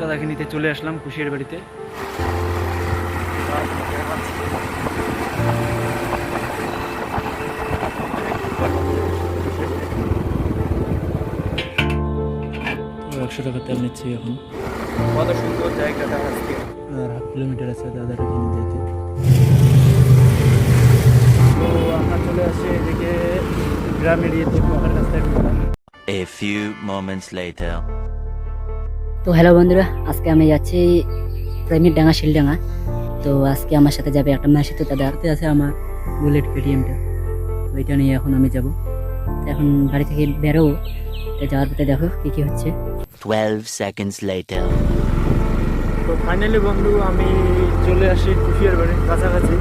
দাদাকে নিতে চলে আসলাম কুশিয়ার বাড়িতে। একশো টাকা তেল নিচ্ছি এখন। কত সুন্দর জায়গাটা আজকে। আর হাফ কিলোমিটার আছে দাদার এখানে যেতে। তো আমরা চলে আসছি এদিকে গ্রামের রাস্তায় A few moments later. তো হ্যালো বন্ধুরা আজকে আমি যাচ্ছি প্রেমির ডাঙা শিলডাঙ্গা। তো আজকে আমার সাথে যাবে একটা মাসি তো তাদের হাতে আছে আমার বুলেট পেটিএমটা তো এটা নিয়ে এখন আমি যাব। এখন বাড়ি থেকে বেরোবো। তো যাওয়ার পথে দেখো কী কী হচ্ছে। 12 seconds later. তো ফাইনালি বন্ধু আমি চলে আসি কুশিয়ার বাড়ির কাছাকাছি।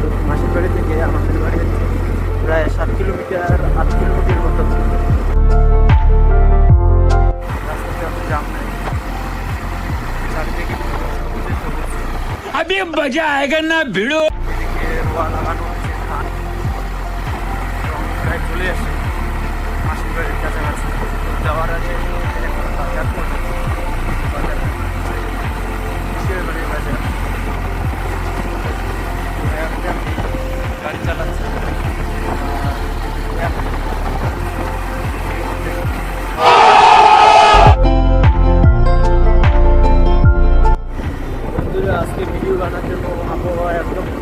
তো মাসির বাড়ি থেকে আমাদের বাড়ি হচ্ছে প্রায় সাত কিলোমিটার আট কিলোমিটার মতো। मजा आएगा ना भिड़ो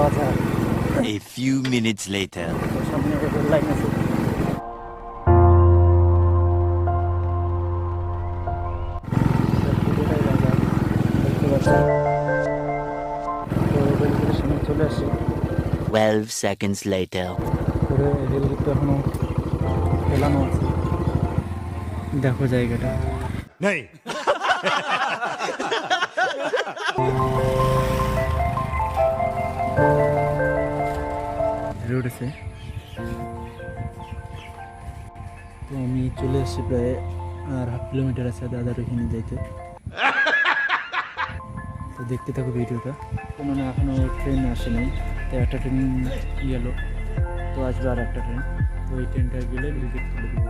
বাজার A few minutes later. সামনে রেল লাইন আছে চলে আসি 12 seconds later. করে রেল তো এখনও ফেলানো আছে দেখো জায়গাটা नहीं আছে। তো আমি চলে এসেছি প্রায়, আর হাফ কিলোমিটার আছে দাদার ওখানে যাইতে। তো দেখতে থাকো ভিডিওটা। কোনো না এখনও ট্রেন আসে নাই তো একটা ট্রেন গেল। তো আসবে আর একটা ট্রেন তো ওই ট্রেনটা গেলে রিজেক্ট করে দেবো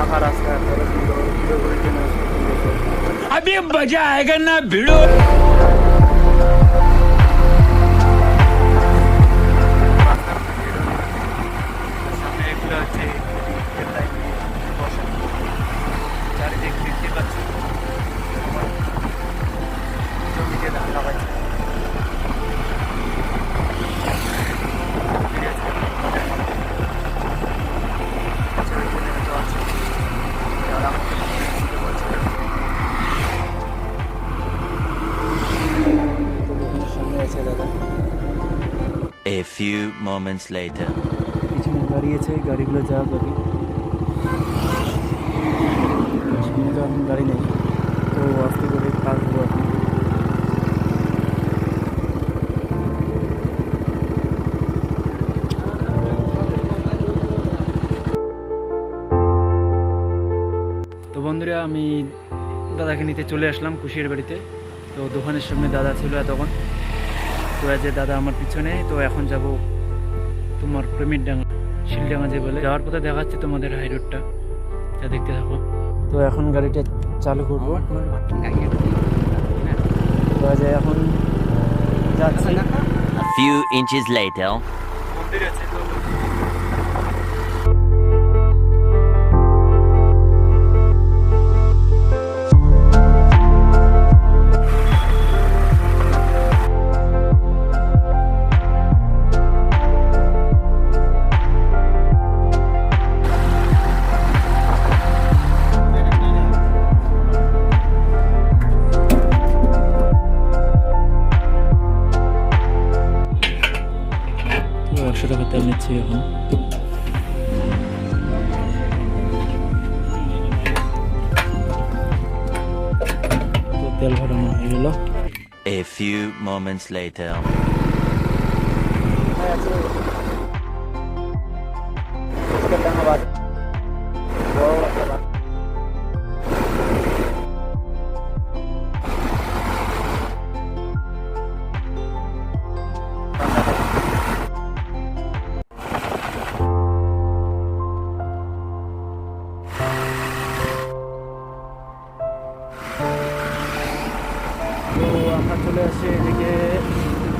आभार असणार तरच video A few moments later. পিছনে গাড়ি আছে গাড়িগুলো যাওয়া যাবে সামনে তো এখন গাড়ি নেই তো আস্তে করে পার হব এখন। তো বন্ধুরা আমি দাদাকে নিতে চলে আসলাম কুশিয়ার বাড়িতে। তো দোকানের সামনে দাদা ছিল এতক্ষণ। তো আজ যে দাদা আমার পিছনে তো এখন যাব তোমার প্রেমের ডাঙা শিলডাঙা যে বলে। যাওয়ার পথে দেখাচ্ছে তোমাদের হাই রোডটা যা দেখতে থাকো। তো এখন গাড়িটা চালু করব। তো যে এখন যাচ্ছে। A few inches later. মন্দির আছে তো তো তেল ভরানো হয়ে গেল A few moments later.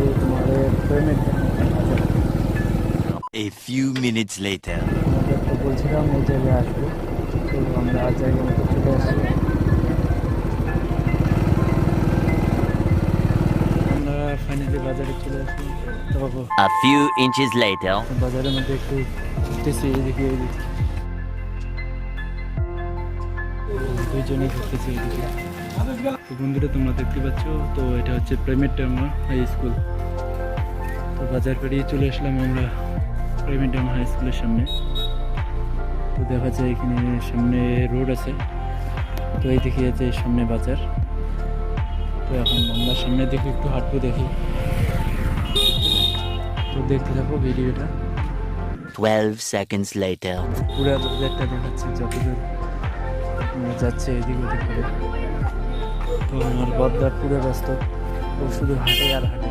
হচ্ছে তোমাদের payment A few minutes later. তো বলছিলাম এই জায়গায় আসব তো আমরা আর জায়গা মতো চলে আসছি আমরা ফাইনালি বাজারে চলে তো A few inches later. বাজারের মধ্যে একটু ঘুরতেছি এদিকে এদিকে দুইজনেই ঘুরতেছি এদিকে তো বন্ধুরা তোমরা দেখতে পাচ্ছ তো এটা হচ্ছে প্রাইমেট টার্মা হাই স্কুল। তো বাজার পেরিয়ে চলে আসলাম আমরা প্রাইমেট টার্মা হাই স্কুলের সামনে। তো দেখা যায় এখানে সামনে রোড আছে। তো এই দেখি আছে সামনে বাজার। তো এখন আমরা সামনে দেখি একটু হাঁটবো দেখি। তো দেখতে থাকো ভিডিওটা। 12 seconds later. পুরো বাজারটা দেখাচ্ছে যতদূর যাচ্ছে এদিক ওদিক করে। আমার বদ্দার পুরো ব্যস্ত। ও শুধু হাঁটে আর হাঁটে।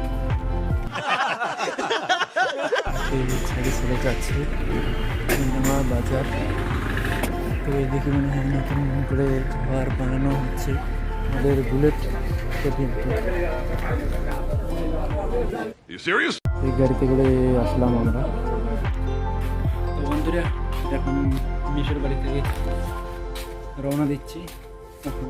ছেড়ে ছেড়ে যাচ্ছে। আমার বাজার। তো এদিকে মনে হয় নতুন করে ঘর বানানো হচ্ছে। আমাদের বুলেট এই গাড়িতে করে আসলাম আমরা। তো বন্ধুরা এখন মিশের বাড়ি থেকে রওনা দিচ্ছি। এখন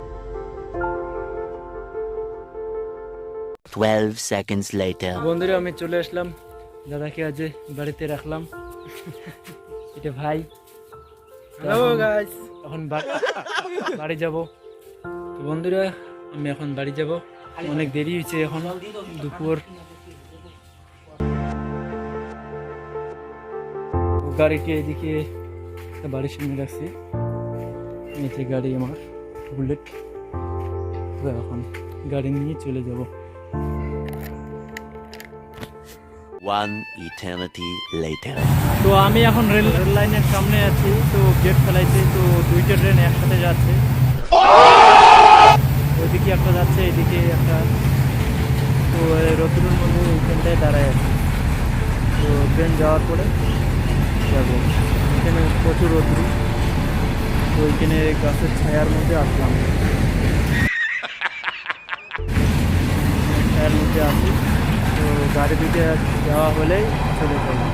12 seconds later. বন্ধুরা আমি চলে আসলাম। দাদাকে আজ বাড়িতে রাখলাম। এটা ভাই। হ্যালো গাইস এখন বাড়ি যাব। তো বন্ধুরা আমি এখন বাড়ি যাব। অনেক দেরি হয়েছে এখন। দুপুর। গাড়িটি এদিকে একটা বাড়ির সামনে রাখছি। নিচে গাড়ি আমার বুলেট। তো এখন গাড়ি নিয়ে চলে যাব। One eternity later. তো আমি এখন রেল রেল লাইনের সামনে আছি, তো গেট ফেলাইছে, তো দুইটা ট্রেন একসাথে যাচ্ছে। ওইদিকে একটা যাচ্ছে, এদিকে একটা। তো রোদ্রের মধ্যে ওইখানটায় দাঁড়ায় আছে। তো, ট্রেন যাওয়ার পরে যাব। এখানে প্রচুর রোদ্রু তো, ওইখানে গাছের ছায়ার মধ্যে আসলাম। ছায়ার মধ্যে আসি গাড়ি দিকে যাওয়া হলেই চলে যাবো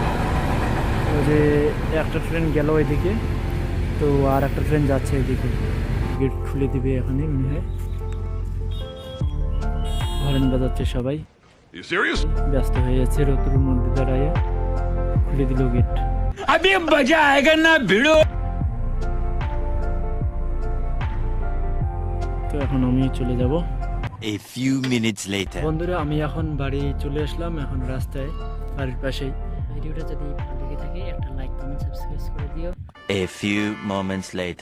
তো যে একটা ট্রেন গেল ওইদিকে তো আর একটা ট্রেন যাচ্ছে এদিকে গেট খুলে দিবে এখানে মনে হয় হরেন বাজাচ্ছে সবাই You serious? ব্যস্ত হয়ে যাচ্ছে রতুর মধ্যে দাঁড়ায় খুলে দিল গেট अभी मजा आएगा ना भिड़ो তো এখন আমি চলে যাব A few minutes later. বন্ধুরা আমি এখন বাড়ি চলে আসলাম এখন রাস্তায় বাড়ির পাশেই ভিডিওটা যদি ভালো লেগে থাকে একটা লাইক কমেন্ট সাবস্ক্রাইব করে দিও A few moments later.